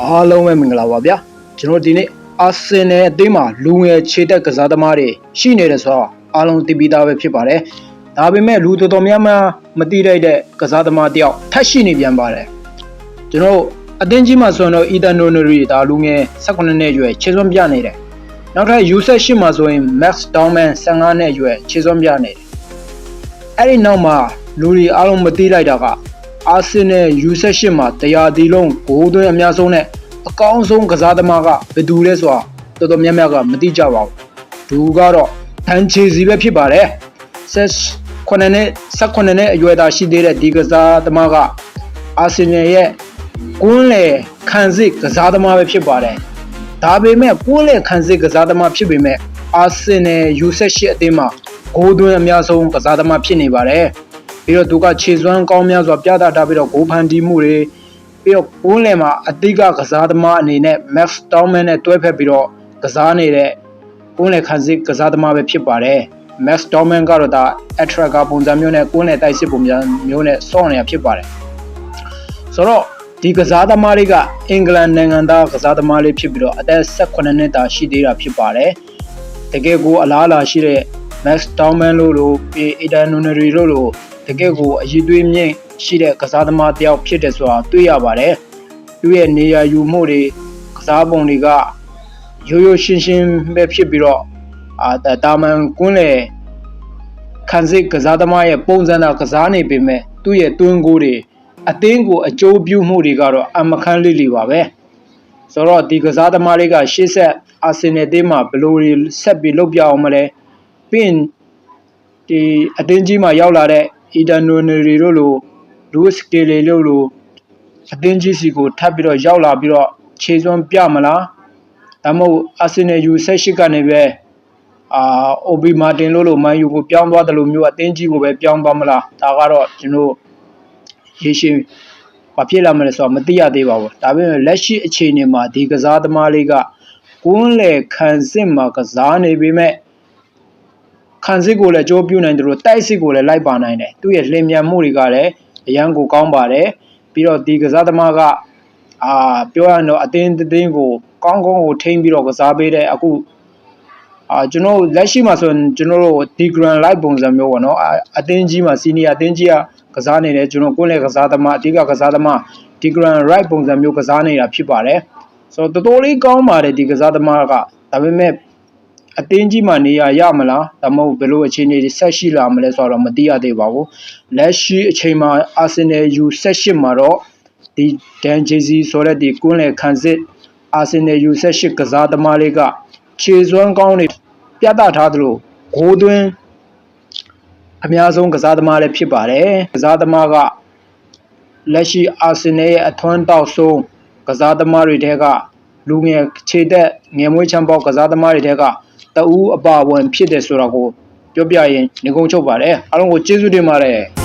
အားလုံးပဲမင်္ဂလာပါဗျာကျွန်တော်ဒီနေ့အာဆင်နယ်အသင်းမှာလူငယ်ခြေတက်ကစားသမားတွေရှိနေတယ်ဆိုတော့အားလုံးသိပြီးသားပဲဖြစ်ပါတယ်ဒါပေမဲ့လူတော်တော်များများမသိတဲ့တဲ့ကစားသမားတယောက်ထပ်ရှိနေပြန်ပါတယ်ကျွန်တော်အသင်းကြီးမှာဆိုရင်တော့အီတန်နိုနရီဒါလူငယ်18နှစ်အရွယ်ခြေစွမ်းပြနေတယ်နောက်ထပ် U18 မှာဆိုရင် Max Downman 15နှစ်အရွယ်ခြေစွမ်းပြနေတယ်အဲ့ဒီနောက်မှာလူတွေအားလုံးမသိလိုက်တာက အာဆင်နယ် U18 မှာတရားဒီလုံးဂိုးသွင်းအများဆုံးနဲ့အကောင်းဆုံးကစားသမားကဘယ်သူလဲဆိုတာတော်တော်များများကမသိကြပါဘူး။သူကတော့တန်ချီစီပဲဖြစ်ပါတယ်။ဆက်9နဲ့18နဲ့အရွယ်သားရှိသေးတဲ့ဒီကစားသမားကအာဆင်နယ်ရဲ့ကွန်းလေခံစစ်ကစားသမားပဲဖြစ်ပါတယ်။ဒါပေမဲ့ကွန်းလေခံစစ်ကစားသမားဖြစ်ပေမဲ့အာဆင်နယ် U18 အသင်းမှာဂိုးသွင်းအများဆုံးကစားသမားဖြစ်နေပါတယ်။ ပြီးတော့သူကခြေစွမ်းကောင်းများစွာပြသထားပြီးတော့ဂိုးဖန်တီးမှုတွေပြီးတော့ဘုန်းလယ်မှာအတိတ်ကကစားသမားအနေနဲ့ Max Stallman နဲ့တွဲဖက်ပြီးတော့ကစားနေတဲ့ဘုန်းလယ်ခံစစ်ကစားသမားပဲဖြစ်ပါတယ် Max Stallman ကတော့ဒါ Atracker ပုံစံမျိုးနဲ့ကိုယ်နဲ့တိုက်စစ်ပုံစံမျိုးနဲ့စောင့်နေတာဖြစ်ပါတယ်ဆိုတော့ဒီကစားသမားတွေကအင်္ဂလန်နိုင်ငံသားကစားသမားလေးဖြစ်ပြီးတော့အသက်18နှစ်တာရှိသေးတာဖြစ်ပါတယ်တကယ်ကိုအလားအလာရှိတဲ့ Max Stallman လို့လို့ပြီး Eden Nunnery လို့လို့ တကယ်ကိုအည်သွေးမြင့်ရှိတဲ့ကစားသမားတစ်ယောက်ဖြစ်တယ်ဆိုတာတွေ့ရပါတယ်။သူ့ရဲ့နေရာယူမှုတွေကစားပုံတွေကရိုးရိုးရှင်းရှင်းပဲဖြစ်ပြီးတော့အာတာမန်ကွန်းလေခံစစ်ကစားသမားရဲ့ပုံစံတော့ကစားနေပေမဲ့သူ့ရဲ့တွင်းကိုတွေအသင်းကိုအကျိုးပြုမှုတွေကတော့အမခန်းလေးလီပါပဲ။ဆိုတော့ဒီကစားသမားတွေကရှေ့ဆက်အာဆင်နယ်တင်းမှာဘယ်လိုတွေဆက်ပြီးလုပ်ပြအောင်မလဲ။ပြီးရင်ဒီအတင်းကြီးမှာရောက်လာတဲ့ အီဒန်နိုနယ်ရီတို့လိုလူးစကေလီတို့လိုအတင်းကြီးစီကိုထပ်ပြီးတော့ရောက်လာပြီးတော့ခြေစွမ်းပြမလားဒါမှမဟုတ်အာဆင်နယ်ယူဆက်ရှိကနေပဲအာအိုဘီမာတင်လို့လို့မန်ယူကိုပြောင်းသွားတယ်လို့မျိုးအတင်းကြီးကိုပဲပြောင်းသွားမလားဒါကတော့ကျွန်တော်ရေရှည်ဘာဖြစ်လာမလဲဆိုတော့မသိရသေးပါဘူးဒါပေမဲ့လက်ရှိအခြေအနေမှာဒီကစားသမားလေးကကွန်းလေခံစစ်မှာကစားနေပေမဲ့ ခံစစ်ကိုလည်းကြိုးပြနိုင်တယ်လို့တိုက်စစ်ကိုလည်းလိုက်ပါနိုင်တယ်သူ့ရဲ့လင်မြန်မှုတွေကလည်းအရန်ကိုကောင်းပါတယ်ပြီးတော့ဒီကစားသမားကအာပြောရရင်တော့အတင်းအတင်းကိုကောင်းကောင်းကိုထိန်းပြီးတော့ကစားပေးတဲ့အခုအာကျွန်တော်လက်ရှိမှာဆိုရင်ကျွန်တော်တို့ဒီ grand live ပုံစံမျိုးပေါ့နော်အာအတင်းကြီးမှာစီနီယာအတင်းကြီးကကစားနေတယ်ကျွန်တော်ကိုယ့်လည်းကစားသမားအဓိကကစားသမားဒီ grand right ပုံစံမျိုးကစားနေတာဖြစ်ပါတယ်ဆိုတော့တော်တော်လေးကောင်းပါတယ်ဒီကစားသမားကဒါပေမဲ့ အတင်းကြီးမှနေရရမလားဒါမှမဟုတ်ဘယ်လိုအခြေအနေတွေဆက်ရှိလာမလဲဆိုတော့မသိရသေးပါဘူးလက်ရှိအချိန်မှာအာဆင်နယ် U18 မှာတော့ဒီဒန်ဂျေစီဆိုတဲ့ဒီကွန်းလေခန်စစ်အာဆင်နယ် U18 ကစားသမားလေးကခြေစွမ်းကောင်းနေပြသထားသလိုဂိုးသွင်းအများဆုံးကစားသမားလည်းဖြစ်ပါတယ်ကစားသမားကလက်ရှိအာဆင်နယ်ရဲ့အထွန်းတောက်ဆုံးကစားသမားတွေထဲကလူငယ်ခြေသက်ငယ်မွေးချမ်းပေါက်ကစားသမားတွေထဲက တအူးအပါဝင်ဖြစ်တယ်ဆိုတော့ကိုပြောပြရင်ငကုံချုပ်ပါတယ်အားလုံးကိုကျေးဇူးတင်ပါတယ်